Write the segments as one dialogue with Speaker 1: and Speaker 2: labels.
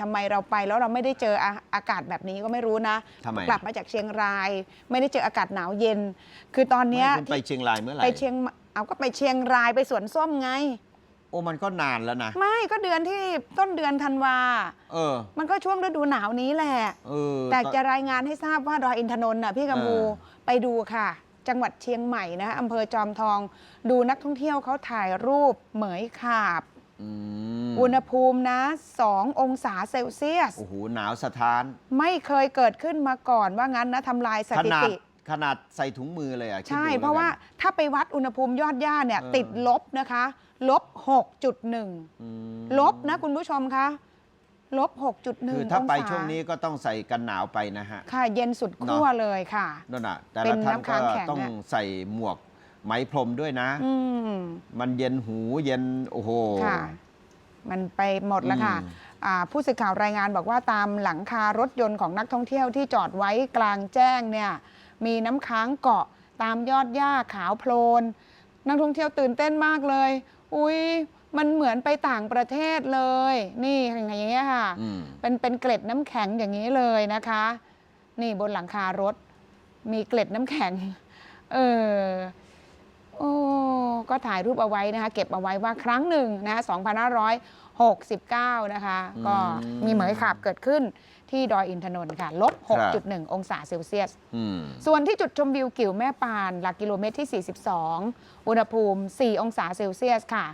Speaker 1: ทำไมเราไปแล้วเราไม่ได้เจออาอากาศแบบนี้ก็ไม่รู้นะ
Speaker 2: ทำไม
Speaker 1: กลับมาจากเชียงราย ไม่ได้เจออากาศหนาวเย็น คือตอนเนี้ย
Speaker 2: ไม่คุณไปเชียงรายเมื่อไหร่
Speaker 1: ไปเชียงเอาก็ไปเชียงรายไปสวนส้มไง
Speaker 2: โอ้มันก็นานแล้วนะ
Speaker 1: ไม่ก็เดือนที่ต้นเดือนธันวา
Speaker 2: เออ
Speaker 1: มันก็ช่วงฤดูหนาวนี้แหละ
Speaker 2: เออ
Speaker 1: แต่
Speaker 2: ตอน
Speaker 1: จะรายงานให้ทราบว่าดอยอินทนนท์น่ะพี่กัมพู
Speaker 2: เออ
Speaker 1: ไปดูค่ะ จังหวัดเชียงใหม่นะอำเภอจอมทอง ดูนักท่องเที่ยวเขาถ่ายรูปเหมยขาบ
Speaker 2: อื ม
Speaker 1: อุณหภูมินะ 2 องศาเซลเซียส
Speaker 2: โอ้โหหนาวสะท้าน
Speaker 1: ไม่เคยเกิดขึ้นมาก่อนว่างั้นนะทำลายส
Speaker 2: ข
Speaker 1: ถิ
Speaker 2: นาด
Speaker 1: ติ
Speaker 2: ขนาดใส่ถุงมือเลยอะคิด
Speaker 1: ใช่
Speaker 2: ดู
Speaker 1: เพราะว่า
Speaker 2: แล้กัน
Speaker 1: ถ้าไปวัดอุณหภูมิยอดย่าเนี่ย
Speaker 2: เออ
Speaker 1: ติดลบนะคะ ลบ 6.1
Speaker 2: อืม
Speaker 1: ลบนะคุณผู้ชมคะลบ 6.1
Speaker 2: คือถ้าไป
Speaker 1: องศ
Speaker 2: ช่วงนี้ก็ต้องใส่กันหนาวไปนะฮะ
Speaker 1: ค่ะ เย็นสุดขั้วเลยค่ะ
Speaker 2: นั่นน่ะแต่
Speaker 1: เป็
Speaker 2: ละ
Speaker 1: น
Speaker 2: ท่าน
Speaker 1: น้ำ
Speaker 2: ก็
Speaker 1: ค้างแข็ง
Speaker 2: ต้อง
Speaker 1: อะ
Speaker 2: ใส่หมวก ไหมพรมด้วยนะ
Speaker 1: อืม
Speaker 2: มันเย็นหูเย็นโอ้โห
Speaker 1: ค่ะ มันไปหมดแล้วค่ะ
Speaker 2: อืม
Speaker 1: อ่าผู้สื่อข่าวรายงานบอกว่าตามหลังคารถยนต์ของนักท่องเที่ยวที่จอดไว้กลางแจ้งเนี่ย มีน้ำค้างเกาะตามยอดหญ้าขาวโพลน นักท่องเที่ยวตื่นเต้นมากเลย อุ้ยมันเหมือนไปต่างประเทศเลย นี่อย่างเงี้ยค่ะ
Speaker 2: อืม
Speaker 1: เป็นเป็นเกล็ดน้ำแข็งอย่างนี้เลยนะคะ นี่บนหลังคารถ มีเกล็ดน้ำแข็ง เออ โอ้ก็ถ่ายรูปเอาไว้นะคะ เก็บเอาไว้ว่าครั้งหนึ่งนะ2569 นะคะ ก็
Speaker 2: อืม
Speaker 1: มีเหมยขาบเกิดขึ้นที่ดอยอินทนนท์ค่ะลบ
Speaker 2: ครับ
Speaker 1: 6.1 องศาเซลเซียส
Speaker 2: อืม
Speaker 1: ส่วนที่จุดชมวิวกิ่วแม่ปาน หลักกิโลเมตรที่ 42 อุณหภูมิ 4 องศาเซลเซียสค่ะ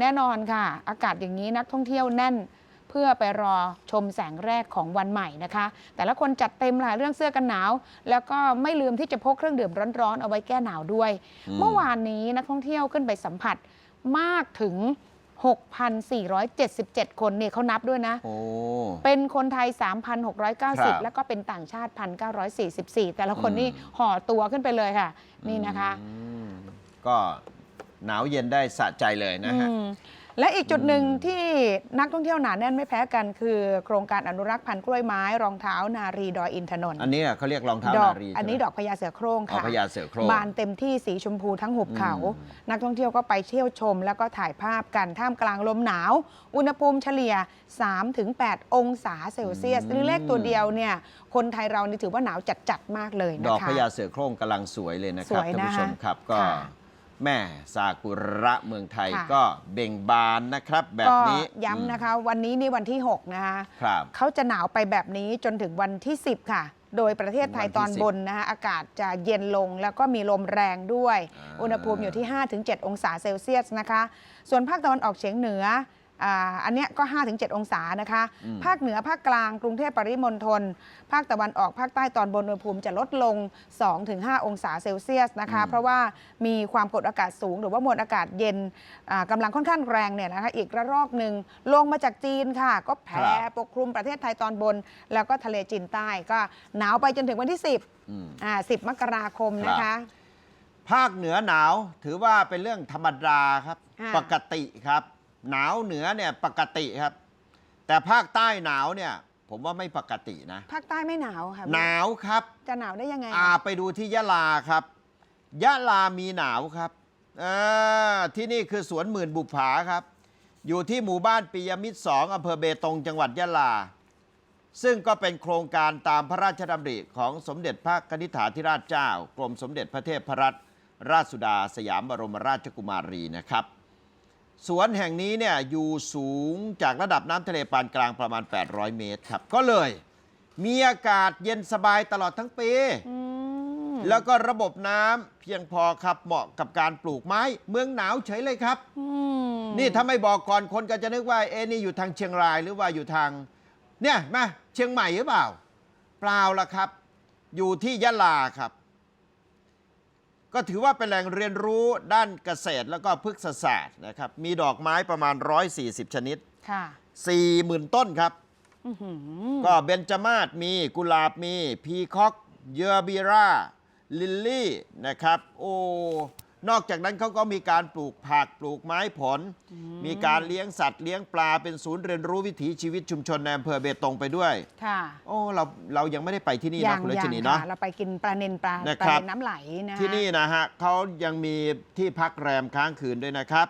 Speaker 1: แน่นอนค่ะ อากาศอย่างนี้นักท่องเที่ยวแน่น เพื่อไปรอชมแสงแรกของวันใหม่นะคะ แต่ละคนจัดเต็มหลายเรื่องเสื้อกันหนาว แล้วก็ไม่ลืมที่จะพกเครื่องดื่มร้อนๆ เอาไว้แก้หนาวด้วย
Speaker 2: อืม
Speaker 1: เมื่อวานนี้นักท่องเที่ยวขึ้นไปสัมผัสมากถึง 6,477 คนเนี่ยเขานับด้วยนะ
Speaker 2: โอ้
Speaker 1: เป็นคนไทย
Speaker 2: ครับ
Speaker 1: 3,690 แล้วก็เป็นต่างชาติ 1,944 แต่ละคนนี่ห่อตัวขึ้นไปเลยค่ะ นี่นะคะ
Speaker 2: อืมก็หนาวเย็นได้สะใจเลยนะฮะ
Speaker 1: อืม และอีกจุดหนึ่ง
Speaker 2: อืม
Speaker 1: ที่นักท่องเที่ยวหนาแน่นไม่แพ้กัน คือ โครงการอนุรักษ์พันธุ์กล้วยไม้รองเท้านารีดอยอินทนนท์
Speaker 2: อันนี้เขาเรียกรองเท้า
Speaker 1: ดอก
Speaker 2: นารี
Speaker 1: อันนี้
Speaker 2: ใช่ไหม
Speaker 1: ดอกพญาเสือโคร่ง
Speaker 2: อ๋อ
Speaker 1: ค่ะ
Speaker 2: พญาเสือโคร่ง
Speaker 1: บานเต็มที่สีชมพูทั้งหุบเขา
Speaker 2: อืม
Speaker 1: นักท่องเที่ยวก็ไปเที่ยวชม แล้วก็ถ่ายภาพกันท่ามกลางลมหนาว อุณหภูมิเฉลี่ย 3-8 องศาเซลเซียสหรือเลขตัวเดียวเนี่ยคนไทยเรานี่ถือว่าหนาวจัดๆมากเลย
Speaker 2: ด
Speaker 1: นะ
Speaker 2: อก
Speaker 1: คะ
Speaker 2: พญาเสือโคร่งกำลังสวยเลยนะครับ
Speaker 1: สวย
Speaker 2: ท่าน
Speaker 1: นะคะ
Speaker 2: ผู้ชมครับก็
Speaker 1: ค่ะ
Speaker 2: แม่ซากุระเมืองไทย
Speaker 1: ค่ะ
Speaker 2: ก็เบ่งบานนะครับ แบบ
Speaker 1: ก็
Speaker 2: นี้
Speaker 1: ย้ำนะคะ วันนี้นี่วันที่ 6 นะคะ
Speaker 2: ครับ
Speaker 1: เขาจะหนาวไปแบบนี้จนถึงวันที่ 10 ค่ะ โดยประเทศไทยตอนบนนะคะอากาศจะเย็นลงแล้วก็มีลมแรงด้วย
Speaker 2: อ่า
Speaker 1: อุณหภูมิอยู่ที่ 5-7 องศาเซลเซียสนะคะ ส่วนภาคตะวันออกเฉียงเหนือ อ่าอันเนี้ยก็ 5-7 องศานะคะ
Speaker 2: อืม
Speaker 1: ภาคเหนือภาคกลางกรุงเทพปริมณฑลภาคตะวันออกภาคใต้ตอนบนอุณหภูมิจะลดลง 2-5 องศาเซลเซียสนะคะ เพราะว่ามีความกดอากาศสูง หรือว่ามวลอากาศเย็นอ่ากำลังค่อนข้างแรงเนี่ยนะคะอีกระลอกหนึ่งลงมาจากจีนค่ะ ก็แผ่
Speaker 2: ครับ
Speaker 1: ปกคลุมประเทศไทยตอนบน แล้วก็ทะเลจีนใต้ก็หนาวไปจนถึงวันที่ 10
Speaker 2: อืม
Speaker 1: อ่า10 มกราคมนะคะ
Speaker 2: ภาคเหนือหนาวถือว่าเป็นเรื่องธรรมดาครับ
Speaker 1: ค่ะ
Speaker 2: ปกติครับ หนาวเหนือเนี่ยปกติครับ แต่ภาคใต้หนาวเนี่ย ผมว่าไม่ปกตินะ
Speaker 1: ภาคใต้ไม่หนาวค่ะ
Speaker 2: หนาวครับ
Speaker 1: จะหนาวได้ยังไง
Speaker 2: อาไปดูที่ยะลาครับ ยะลามีหนาวครับอ่าที่นี่คือสวนหมื่นบุปผาครับ อยู่ที่หมู่บ้านปิยมิตรสองอำเภอเบตงจังหวัดยะลา ซึ่งก็เป็นโครงการตามพระราชดำริของสมเด็จพระกนิษฐาธิราชเจ้า กรมสมเด็จพระเทพรัตนราชสุดาสยามบรมราชกุมารีนะครับ สวนแห่งนี้เนี่ยอยู่สูงจากระดับน้ำทะเลปานกลางประมาณ 800 เมตรครับ ก็เลย มีอากาศเย็นสบายตลอดทั้งปี
Speaker 1: อืม
Speaker 2: แล้วก็ระบบน้ำเพียงพอครับเหมาะกับการปลูกไม้ เมืองหนาวเฉยเลยครับ
Speaker 1: อืม
Speaker 2: นี่ถ้าไม่บอกก่อนคนก็จะนึกว่าเอ๊ะนี่อยู่ทางเชียงรายหรือว่าอยู่ทาง เนี่ยมาเชียงใหม่หรือเปล่า เปล่าละครับ อยู่ที่ยะลาครับ ก็ถือว่าเป็นแหล่งเรียนรู้ด้านเกษตรแล้วก็พฤกษศาสตร์นะครับ มีดอกไม้ประมาณ 140 ชนิด
Speaker 1: ค่ะ
Speaker 2: 40,000 ต้นครับ
Speaker 1: อื้อหือ
Speaker 2: ก็เบญจมาศมีกุหลาบมี พีคอก เยอร์บีราลิลลี่นะครับ โอ้ นอกจากนั้นเขาก็มีการปลูกผักปลูกไม้ผล มีการเลี้ยงสัตว์เลี้ยงปลาเป็นศูนย์เรียนรู้วิถีชีวิตชุมชนในอำเภอเบตงไปด้วย
Speaker 1: ค่ะ
Speaker 2: โอ้เราเรายังไม่ได้ไปที่นี่
Speaker 1: ยั
Speaker 2: นะ
Speaker 1: ง
Speaker 2: คุณรั
Speaker 1: ยั
Speaker 2: ช
Speaker 1: ง
Speaker 2: นี
Speaker 1: ค่ะ
Speaker 2: เนาะ
Speaker 1: เราไปกินปลาเนนปลา
Speaker 2: นะ
Speaker 1: ปลา
Speaker 2: ครับ
Speaker 1: เนนน้ำไหลนะ
Speaker 2: ที่นี่นะฮะเขายังมีที่พักแรมค้างคืนด้วยนะครับ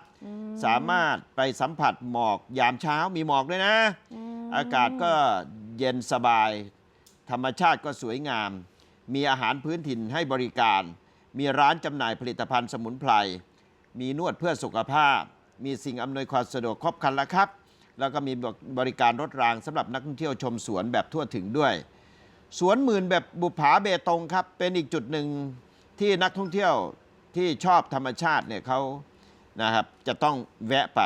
Speaker 2: สามารถไปสัมผัสหมอกยามเช้ามีหมอกด้วยนะ
Speaker 1: อืม
Speaker 2: อากาศก็เย็นสบาย ธรรมชาติก็สวยงาม มีอาหารพื้นถิ่นให้บริการ มีร้านจำหน่ายผลิตภัณฑ์สมุนไพร มีนวดเพื่อสุขภาพ มีสิ่งอำนวยความสะดวกครบครันแล้วครับ แล้วก็มีบริการรถรางสำหรับนักท่องเที่ยวชมสวนแบบทั่วถึงด้วย สวนหมื่นแบบบุปผาเบตงครับ เป็นอีกจุดหนึ่งที่นักท่องเที่ยวที่ชอบธรรมชาติเนี่ยเขานะครับจะต้องแวะไป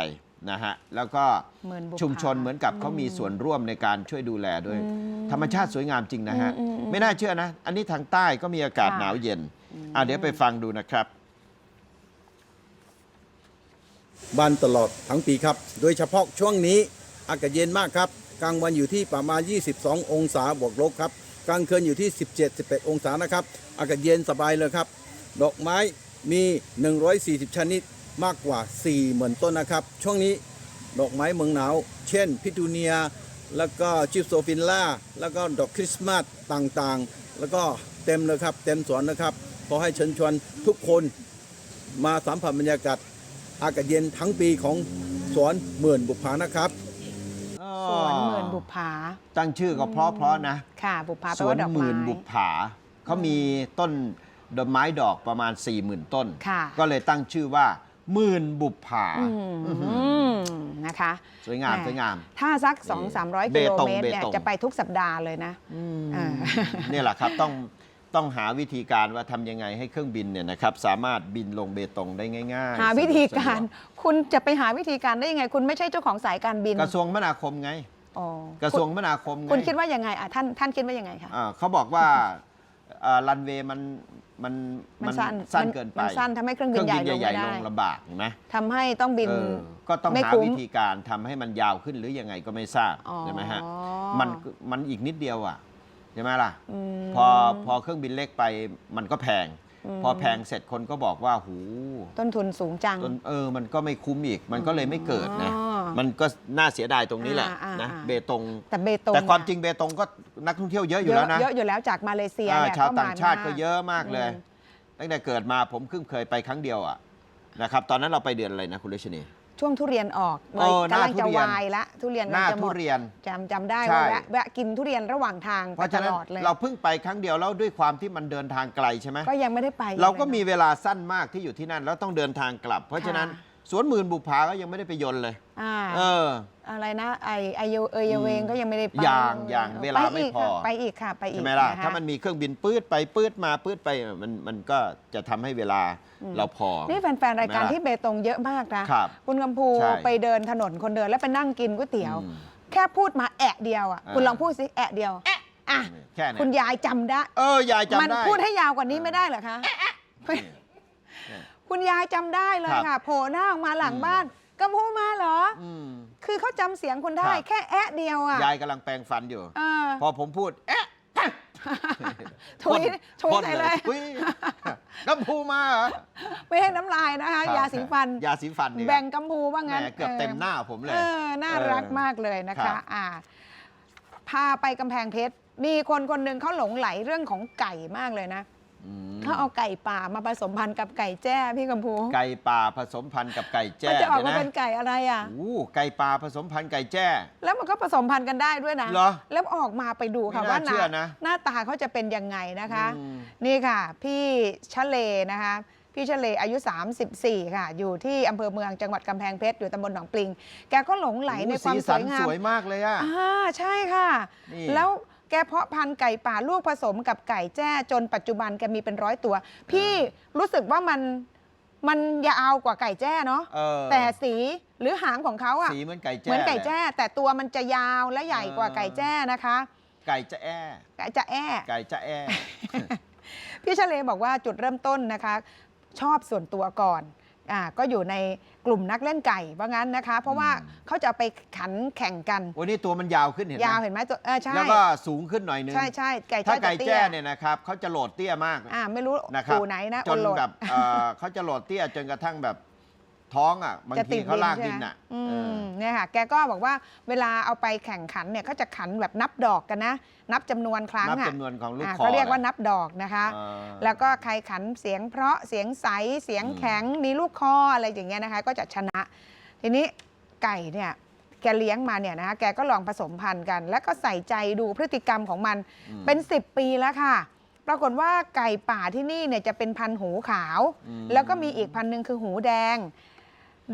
Speaker 2: นะฮะแล้วก็
Speaker 1: หมื่นบุปผา
Speaker 2: ชุมชนเหมือนกับเขามีส่วนร่วมในการช่วยดูแลด้วยธรรมชาติสวยงามจริงนะฮะ
Speaker 1: อืมอืมอืม
Speaker 2: ไม่น่าเชื่อนะ อันนี้ทางใต้ก็มีอากาศ
Speaker 1: ค่ะ
Speaker 2: หนาวเย็น อะเดี๋ยวไปฟังดูนะครับ
Speaker 3: บานตลอดทั้งปีครับ โดยเฉพาะช่วงนี้อากาศเย็นมากครับ กลางวันอยู่ที่ประมาณ 22 องศาบวกลบครับ กลางคืนอยู่ที่ 17-18 องศานะครับ อากาศเย็นสบายเลยครับ ดอกไม้มี 140 ชนิดมากกว่า40,000ต้นนะครับ ช่วงนี้ดอกไม้เมืองหนาว เช่น พิทูเนีย แล้วก็จิปโซฟินล่า แล้วก็ดอกคริสต์มาสต่างๆ แล้วก็เต็มเลยครับ เต็มสวนนะครับ ขอให้เชิญชวนทุกคนมาสัมผัสบรรยากาศอากาศเย็นทั้งปีของสวนหมื่นบุพผานะครับ
Speaker 1: สวนหมื่นบุปผา
Speaker 2: ตั้งชื่อก็เพราะๆนะ
Speaker 1: ค่ะ บุปผาแป
Speaker 2: ส
Speaker 1: ล
Speaker 2: วน
Speaker 1: ว่าดอก
Speaker 2: ห
Speaker 1: ไม้
Speaker 2: มื่นบุปผาเขามีต้นดอกไม้ดอกประมาณ 4 0,000 ต้น
Speaker 1: ค่ะ
Speaker 2: ก็เลยตั้งชื่อว่าหมื่นบุปผา
Speaker 1: อืมนะคะ
Speaker 2: สวยงาม
Speaker 1: แหม่
Speaker 2: สวยงาม
Speaker 1: ถ้าสัก
Speaker 2: นี่
Speaker 1: 2 3 0 0
Speaker 2: เบ
Speaker 1: กิโล
Speaker 2: ตง
Speaker 1: เมตรเนี่ย
Speaker 2: เบตง
Speaker 1: จะไปทุกสัปดาห์เลยนะอ่า
Speaker 2: เนี่ยแหละครับ ต้อง ต้องหาวิธีการว่าทำยังไงให้เครื่องบินเนี่ยนะครับสามารถบินลงเบตงได้ง่ายๆ
Speaker 1: หาวิธีการ
Speaker 2: สะดว
Speaker 1: คุณจะไปหาวิธีการได้ยังไง คุณไม่ใช่เจ้าของสายการบิน
Speaker 2: กระทรวงมนาคมไง
Speaker 1: อ๋อก
Speaker 2: ระทรวงมนาคมไง
Speaker 1: คุณคิดว่ายังไงอะท่านท่านคิดว่ายังไงคะ
Speaker 2: อ่าเขาบอกว่ารันเวย์มันมัน
Speaker 1: มันสั้น
Speaker 2: สั้น
Speaker 1: มัน
Speaker 2: เกินไป
Speaker 1: มันสั้นทำให้เครื่องบินใหญ่ลง
Speaker 2: ใหญ่
Speaker 1: ไม่
Speaker 2: ๆ
Speaker 1: ได้
Speaker 2: ลงลำบากเห็นไหม
Speaker 1: ทำให้ต้องบิน
Speaker 2: เออก็ต้อง
Speaker 1: ไม่
Speaker 2: หา
Speaker 1: คุ้ม
Speaker 2: วิธีการทำให้มันยาวขึ้นหรือยังไงก็ไม่ทราบ
Speaker 1: อ๋อ
Speaker 2: ใช่ไหมฮะมันมันอีกนิดเดียวอะ ใช่ไหมล่ะ
Speaker 1: ม
Speaker 2: พอพอเครื่องบินเล็กไปมันก็แพง
Speaker 1: อืม
Speaker 2: พอแพงเสร็จคนก็บอกว่าหู
Speaker 1: ต้นทุนสูงจัง
Speaker 2: ต้นเออมันก็ไม่คุ้มอีก มันก็เลยไม่เกิดนะ
Speaker 1: อ๋อ
Speaker 2: มันก็น่าเสียดายตรงนี้แหละ
Speaker 1: อ่าอ่า
Speaker 2: นะ
Speaker 1: อ่า
Speaker 2: เบตง
Speaker 1: แต่เบตง
Speaker 2: แต่ความ
Speaker 1: เนี่ย
Speaker 2: จริงเบตงก็นักท่องเที่ยวเยอะอ
Speaker 1: เย
Speaker 2: ยู่
Speaker 1: อะ
Speaker 2: แล้วนะ
Speaker 1: เยอะอยู่แล้วจากมาเลเซีย
Speaker 2: อ่า
Speaker 1: เนี่ย
Speaker 2: ชาว
Speaker 1: ก็ม
Speaker 2: ต่างชาติก็
Speaker 1: ม
Speaker 2: เยอะมากเลย
Speaker 1: อืม
Speaker 2: ตั้งแต่เกิดมาผมเพิ่งเคยไปครั้งเดียวอะนะครับ ตอนนั้นเราไปเดือนอะไรนะคุณเลชนี
Speaker 1: ช่วงทุเรียนออก
Speaker 2: เออกำ
Speaker 1: ลัง
Speaker 2: หน้าทุ
Speaker 1: จะ
Speaker 2: เรียน
Speaker 1: วายละทุเรียน
Speaker 2: ห
Speaker 1: กำลั
Speaker 2: น้าง
Speaker 1: จะหม
Speaker 2: ทุ
Speaker 1: ด
Speaker 2: เรียน
Speaker 1: จำจำได้
Speaker 2: ใช่
Speaker 1: ว่าแวะแวะกินทุเรียนระหว่างทาง
Speaker 2: เพ
Speaker 1: ไป
Speaker 2: ราะ
Speaker 1: ต
Speaker 2: ฉะนั้น
Speaker 1: ลอดเลย
Speaker 2: เราเพิ่งไปครั้งเดียวแล้วด้วยความที่มันเดินทางไกลใช่ไหม
Speaker 1: ก็ยังไม่ได้ไป
Speaker 2: เราก็มี
Speaker 1: ลยนะ
Speaker 2: เวลาสั้นมากที่อยู่ที่นั่นแล้วต้องเดินทางกลับ เพราะฉะนั้น
Speaker 1: ค่ะ
Speaker 2: สวนหมื่นบุพผาก็ยังไม่ได้ไปยนต์เลย
Speaker 1: อ่า
Speaker 2: เออ
Speaker 1: อะไรนะไอไอเยเอยเวงก็ยังไม่ได้ไป
Speaker 2: อย่างอย่างเวลาไม่พอ
Speaker 1: ไปอีกค่ะ ไปอีก
Speaker 2: ใช่ไหมล่ะ
Speaker 1: นะคะ
Speaker 2: ถ้ามันมีเครื่องบินปื๊ดไปปื๊ดมาปื๊ดไปมันมันก็จะทำให้เวลาเราพอ
Speaker 1: นี่แฟนๆ รายการ
Speaker 2: ใช่ไหมล่ะ
Speaker 1: ที่เบตงเยอะมากนะครับคุณกำพู
Speaker 2: ใช่
Speaker 1: ไปเดินถนนคนเดินแล้วไปนั่งกินก๋วยเตี๋ยว
Speaker 2: อืม
Speaker 1: แค่พูดมาแอะเดียวอะ
Speaker 2: อ่า
Speaker 1: คุณลองพูดสิแอะเดียวอะ
Speaker 2: แค่เนี้
Speaker 1: คุณ
Speaker 2: ย
Speaker 1: ยายจำได้
Speaker 2: เออยายจำ
Speaker 1: มัน
Speaker 2: ได้
Speaker 1: พูดให้ยาวกว่านี้ไม่ได้เหรอคะ
Speaker 2: นี่
Speaker 1: คุณยายจำได้เลย
Speaker 2: ครับ
Speaker 1: ค่ะโผล่หน้าออกมาหลัง
Speaker 2: อืม
Speaker 1: บ้านกำพูมาเหรอ
Speaker 2: อืม
Speaker 1: คือเขาจำเสียงคุณได้
Speaker 2: ครับ
Speaker 1: แค่แอะเดียวอะ
Speaker 2: ยายกำลังแปรงฟันอยู่
Speaker 1: เออ
Speaker 2: พอผมพูด เอ๊ะ
Speaker 1: ถุยถุย
Speaker 2: พ่น
Speaker 1: ใส่เลย
Speaker 2: ทุยกัมพูมาเหรอ
Speaker 1: ไม่ให้น้ำลายนะคะ
Speaker 2: ครับ
Speaker 1: ยาสีฟัน
Speaker 2: ยาสีฟันนี่
Speaker 1: แบ่งกำพูว่า
Speaker 2: แหม
Speaker 1: งั้น
Speaker 2: เกือบเต็มหน้าผมเลย
Speaker 1: เออน่ารักมากเลยนะ
Speaker 2: ครั
Speaker 1: คะ
Speaker 2: บ
Speaker 1: อ่าพาไปกำแพงเพชร มีคนคนหนึ่งเขาหลงไหลเรื่องของไก่มากเลยนะ
Speaker 2: อืม
Speaker 1: เขาเอาไก่ป่ามาผสมพันธุ์กับไก่แจ้พี่กำพู
Speaker 2: ไก่ป่าผสมพันธุ์กับไก่แจ้
Speaker 1: มันจะออกมา
Speaker 2: ดี๋ยว
Speaker 1: เป็นไก่อะไรอะ
Speaker 2: โอ้ไก่ป่าผสมพันธุ์ไก่แจ้
Speaker 1: แล้วมันก็ผสมพันธุ์กันได้ด้วยนะ
Speaker 2: เหรอ
Speaker 1: แล้วออกมาไปดูค่ะ
Speaker 2: ไม่น่า
Speaker 1: ว่าห
Speaker 2: เชื่
Speaker 1: น้า
Speaker 2: อนะ
Speaker 1: หน้าตาเขาจะเป็นยังไงนะคะ
Speaker 2: อืม
Speaker 1: นี่ค่ะ พี่ชะเลนะคะพี่ชะเลอายุ 34 ค่ะ อยู่ที่อำเภอเมืองจังหวัดกำแพงเพชร อยู่ตำบลหนองปลิง แกก็หลงไหลในความ
Speaker 2: สี
Speaker 1: ส
Speaker 2: สั
Speaker 1: วยงาม
Speaker 2: สวยมากเลยอะ
Speaker 1: อ่าใช่ค่ะ
Speaker 2: นี่
Speaker 1: แล้ว แกเพาะพันธุ์ไก่ป่าลูกผสมกับไก่แจ้จนปัจจุบันแกมีเป็นร้อยตัว พี่รู้สึกว่ามันมันยาวกว่าไก่แจ้เนาะ
Speaker 2: เออ
Speaker 1: แต่สีหรือหางของเขาอะ
Speaker 2: สีเหมือนไก่แจ้
Speaker 1: เหมือนไก่
Speaker 2: ลย
Speaker 1: แจ้ แต่ตัวมันจะยาวและใหญ่กว่า
Speaker 2: เออ
Speaker 1: ไก่แจ้นะคะ
Speaker 2: ไก่จะแอ้
Speaker 1: ไก่จะแอ้
Speaker 2: ไก่จะแอ้
Speaker 1: พี่ชะเลบอกว่าจุดเริ่มต้นนะคะ ชอบส่วนตัวก่อนอ่า ก็อยู่ในกลุ่มนักเล่นไก่ว่างั้นนะคะ เพราะว่า
Speaker 2: อืม
Speaker 1: เขาจะเอาไปขันแข่งกัน
Speaker 2: วันนี้ตัวมันยาวขึ้นเห็นไหม
Speaker 1: ยาวเห็นไหมตัวเออใช่
Speaker 2: แล้วก็สูงขึ้นหน่อยนึง
Speaker 1: ใช่ใช่ไก่
Speaker 2: ถ้า
Speaker 1: แจ้
Speaker 2: ไก่
Speaker 1: จะเตี้
Speaker 2: แจ้
Speaker 1: ย
Speaker 2: เนี่ยนะครับเขาจะโหลดเตี้ยมาก
Speaker 1: อ่าไม่รู้
Speaker 2: นะครับ
Speaker 1: ปู่ไหนนะ
Speaker 2: จน
Speaker 1: โอโหลด
Speaker 2: แบบเอ่อเขาจะโหลดเตี้ยจนกระทั่งแบบ ท้องอะบาง
Speaker 1: จะ
Speaker 2: ที
Speaker 1: ติด
Speaker 2: เขาลาก
Speaker 1: ใช่
Speaker 2: ดิน
Speaker 1: ไหม
Speaker 2: อะ
Speaker 1: อื
Speaker 2: เอ
Speaker 1: ม
Speaker 2: อ
Speaker 1: เนี่ยค่ะ แกก็บอกว่าเวลาเอาไปแข่งขันเนี่ยเขาจะขันแบบนับดอกกันนะ นับจำนวนครั้ง
Speaker 2: นับ
Speaker 1: อะ
Speaker 2: จำนวนของลูก
Speaker 1: อ่า
Speaker 2: คอ
Speaker 1: เขาเรียกว่าะนับดอกนะคะ
Speaker 2: เออ
Speaker 1: แล้วก็ใครขันเสียงเพราะเสียงใสเสียง
Speaker 2: อืม
Speaker 1: แข็งมีลูกคออะไรอย่างเงี้ยนะคะ ก็จะชนะ ทีนี้ไก่เนี่ยแกเลี้ยงมาเนี่ยนะคะแกก็ลองผสมพันธุ์กัน แล้วก็ใส่ใจดูพฤติกรรมของมัน
Speaker 2: อืม
Speaker 1: เป็น 10 ปีแล้วค่ะ ปรากฏว่าไก่ป่าที่นี่เนี่ยจะเป็นพันธุ์หูขาว
Speaker 2: อืม
Speaker 1: แล้วก็มีอีกพันธุ์หนึ่งคือหูแดง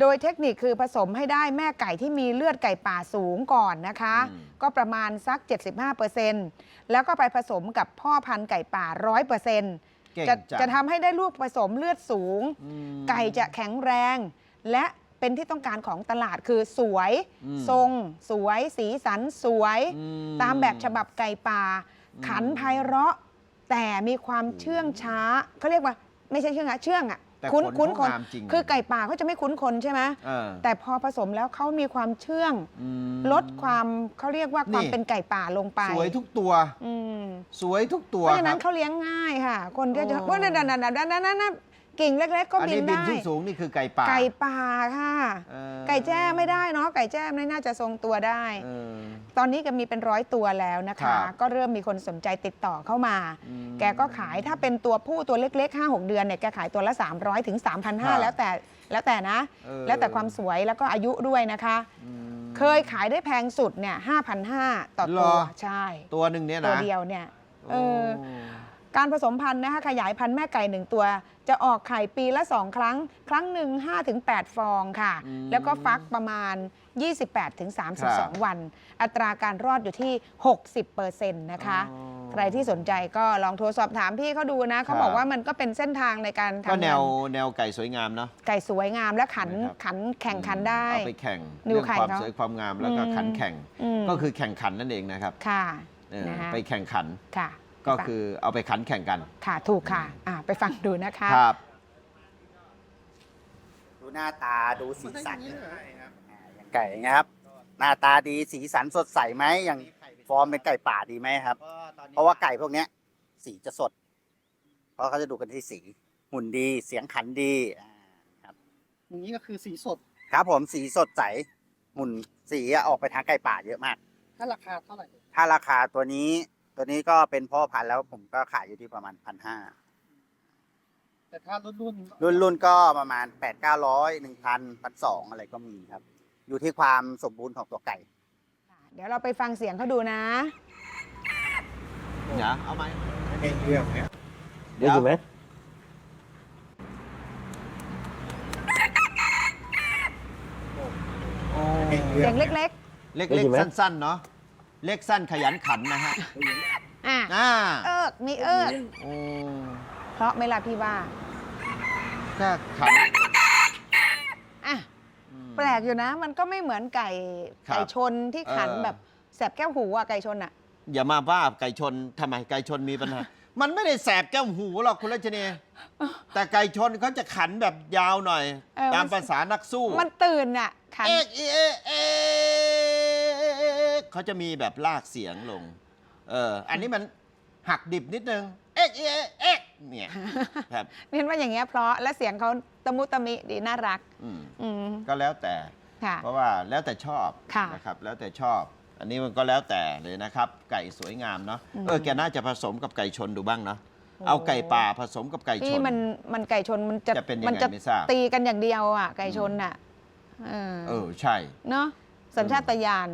Speaker 1: โดยเทคนิคคือผสมให้ได้แม่ไก่ที่มีเลือดไก่ป่าสูงก่อนนะคะ
Speaker 2: อืม
Speaker 1: ก็ประมาณสัก 75%แล้วก็ไปผสมกับพ่อพันธุ์ไก่ป่า 100%
Speaker 2: เก่ง
Speaker 1: จะ
Speaker 2: จัง
Speaker 1: จะทำให้ได้ลูกผสมเลือดสูง
Speaker 2: อืม
Speaker 1: ไก่จะแข็งแรง และเป็นที่ต้องการของตลาดคือสวย
Speaker 2: อืม
Speaker 1: ทรง สวย สีสันสวย
Speaker 2: อืม
Speaker 1: ตามแบบฉบับไก่ป่า
Speaker 2: อืม
Speaker 1: ขันไพเราะ แต่มีความเชื่องช้าเขาเรียกว่าไม่ใช่เชื่องอะเชื่องอะ
Speaker 2: แต่
Speaker 1: คุ้น
Speaker 2: ขน
Speaker 1: คุ้น
Speaker 2: เขา
Speaker 1: คน
Speaker 2: งามจริง
Speaker 1: คือไก่ป่าเขาจะไม่คุ้นคนใช่ไหม
Speaker 2: เออ
Speaker 1: แต่พอผสมแล้วเขามีความเชื่อง
Speaker 2: อืม
Speaker 1: ลดความเขาเรียกว่าความ
Speaker 2: นี่
Speaker 1: เป็นไก่ป่าลงไป
Speaker 2: สวยทุกตัว
Speaker 1: อืม
Speaker 2: สวยทุกตัว
Speaker 1: เพราะฉะนั้น
Speaker 2: คบ
Speaker 1: เขาเลี้ยงง่ายค่ะ คนก็จะ
Speaker 2: โอ้
Speaker 1: ว่านั่นนั่นนั่นนั่นนั่นนั่น กิ่งเล็กๆก็
Speaker 2: อัน
Speaker 1: บิ
Speaker 2: นี้
Speaker 1: น
Speaker 2: บิน
Speaker 1: ได้
Speaker 2: ขึ้นสูงนี่คือไก่ป่า
Speaker 1: ไก่ป่าค่ะ
Speaker 2: เออ
Speaker 1: ไก่แจ้ไม่ได้เนาะไก่แจ้ไม่น่าจะทรงตัวได้
Speaker 2: เออ
Speaker 1: ตอนนี้ก็มีเป็นร้อยตัวแล้วนะ
Speaker 2: ครั
Speaker 1: คะ
Speaker 2: บ
Speaker 1: ก็เริ่มมีคนสนใจติดต่อเข้ามา
Speaker 2: อืม
Speaker 1: แกก็ขายถ้าเป็นตัวผู้ตัวเล็กๆ 5 6 เดือนเนี่ยแกขายตัวละ 300ถึง
Speaker 2: ครับ
Speaker 1: 3,500 แล้วแต่แล้วแต่นะ
Speaker 2: เออ
Speaker 1: แล้วแต่ความสวยแล้วก็อายุด้วยนะคะ
Speaker 2: อืม
Speaker 1: เคยขายได้แพงสุดเนี่ย5,500 ต่อ
Speaker 2: เหร
Speaker 1: ตัว
Speaker 2: อ
Speaker 1: ใช่
Speaker 2: ตัวหนึ่งเนี่ยนะ
Speaker 1: ตัวเดียวเนี่ยเออ
Speaker 2: โกา
Speaker 1: รผสมพันธุ์นะคะขยายพันธุ์แม่ไก่หนึ่งตัว จะออกไข่ปีละ 2 ครั้ง ครั้งหนึ่ง5-8 ฟองค่ะ
Speaker 2: อืม
Speaker 1: แล้วก็ฟักประมาณ28-32 วัน อัตราการรอดอยู่ที่ 60%นะคะ
Speaker 2: อ๋อ
Speaker 1: ใครที่สนใจก็ลองโทรสอบถามพี่เขาดูนะเขาบอกว่ามันก็เป็นเส้นทางในการ
Speaker 2: ก็
Speaker 1: ทำ
Speaker 2: แนว
Speaker 1: งาน
Speaker 2: แนวไก่สวยงามเนาะ
Speaker 1: ไก่สวยงามและขัน
Speaker 2: นะครับ
Speaker 1: ขันแข่งขันได้
Speaker 2: เอาไปแข่ง
Speaker 1: ดู
Speaker 2: เรื่อง
Speaker 1: ไข่
Speaker 2: ความ
Speaker 1: เขา
Speaker 2: สวยความงามแล้วก็
Speaker 1: อืม
Speaker 2: ขันแข่ง
Speaker 1: อืม
Speaker 2: ก็คือแข่งขันนั่นเองนะครับ
Speaker 1: ค่ะ
Speaker 2: เออ
Speaker 1: นะคะ
Speaker 2: ไปแข่งขัน
Speaker 1: ค่ะ
Speaker 2: ก็คือเอาไปขันแข่งกัน
Speaker 1: ค่ะถูกค่ะอะไปฟังดูนะคะ
Speaker 2: ครับ
Speaker 4: ดูหน้าตาดูสีสันอ่าอย่างไก่นะครับ หน้าตาดีสีสันสดใสไหมอย่างฟอร์มเป็นไก่ป่าดีไหมครับ เพราะว่าไก่พวกเนี้ย สีจะสด เพราะเขาจะดูกันที่สีหุ่นดีเสียงขันดีอ่าครับ
Speaker 5: อย่างนี้ก็คือสีสด
Speaker 4: ครับผมสีสดใสหุ่นสีอะออกไปทางไก่ป่าเยอะมาก
Speaker 5: ถ้าราคาเท่าไหร่
Speaker 4: ถ้าราคาตัวนี้ ตัวนี้ก็เป็นพ่อพันธุ์แล้วผมก็ขายอยู่ที่ประมาณพันห้า
Speaker 5: แต่ถ้ารุ่นรุ่น
Speaker 4: รุ่นรุ่นก็ประมาณแปดเก้าร้อยหนึ่งพันพันสองอะไรก็มีครับ อยู่ที่ความสมบูรณ์ของตัวไก่
Speaker 1: เดี๋ยวเราไปฟังเสียงเขาดูนะ
Speaker 2: เดี๋ยวเอาไหม
Speaker 3: เองเรื่องเนี้ย
Speaker 2: เดี๋ยวไหม
Speaker 1: เสียงเล็ก
Speaker 2: เล็กๆ สั้นๆ เนาะ เล็กสั้นขยันขันนะฮะ
Speaker 1: ๆอะ
Speaker 2: อ่า
Speaker 1: เอิกมีเอิก
Speaker 2: โอ้
Speaker 1: เพราะไหม่ล่ะพี่ว่า
Speaker 2: ก็ขัน
Speaker 1: อะ
Speaker 2: อืม
Speaker 1: แปลกอยู่นะ มันก็ไม่เหมือนไก่
Speaker 2: ครับ
Speaker 1: ไก่ชนที่ขัน
Speaker 2: เออ
Speaker 1: แบบแสบแก้วหูอะไก่ชนอะ
Speaker 2: อย่ามาบ้าไก่ชนทำไมไก่ชนมีปัญหา มันไม่ได้แสบแก้วหูหรอกคุณรัชนีแต่ไก่ชนเขาจะขันแบบยาวหน่อย
Speaker 1: เออ
Speaker 2: ตาม
Speaker 1: มัน
Speaker 2: ภาษานักสู้
Speaker 1: มันตื่นอะขัน
Speaker 2: เอกเอกเอก เขาจะมีแบบลากเสียงลง เออ อันนี้มันหักดิบนิดนึง เอกเอกเอกเนี่ยครับ
Speaker 1: เห็นว่าอย่างเงี้ยเพราะและเสียงเขาตะมุตะมิดีน่ารัก
Speaker 2: อืม
Speaker 1: อืม
Speaker 2: ก็แล้วแต่
Speaker 1: ค่ะ
Speaker 2: เพราะว่าแล้วแต่ชอบ
Speaker 1: ค่ะ
Speaker 2: นะครับ แล้วแต่ชอบ อันนี้มันก็แล้วแต่เลยนะครับ ไก่สวยงามเนาะ
Speaker 1: อืม
Speaker 2: เออแกน่าจะผสมกับไก่ชนดูบ้างเนาะเอาไก่ป่าผสมกับไก่ช
Speaker 1: ที่
Speaker 2: น
Speaker 1: มันมันไก่ชนมันจะ
Speaker 2: จะเป็นยังไง
Speaker 1: มัจะ
Speaker 2: ไม่ทราบ
Speaker 1: ตีกันอย่างเดียวอะไก่ชนอะเออ
Speaker 2: เออใช่
Speaker 1: เนาะสัญชาตญาณ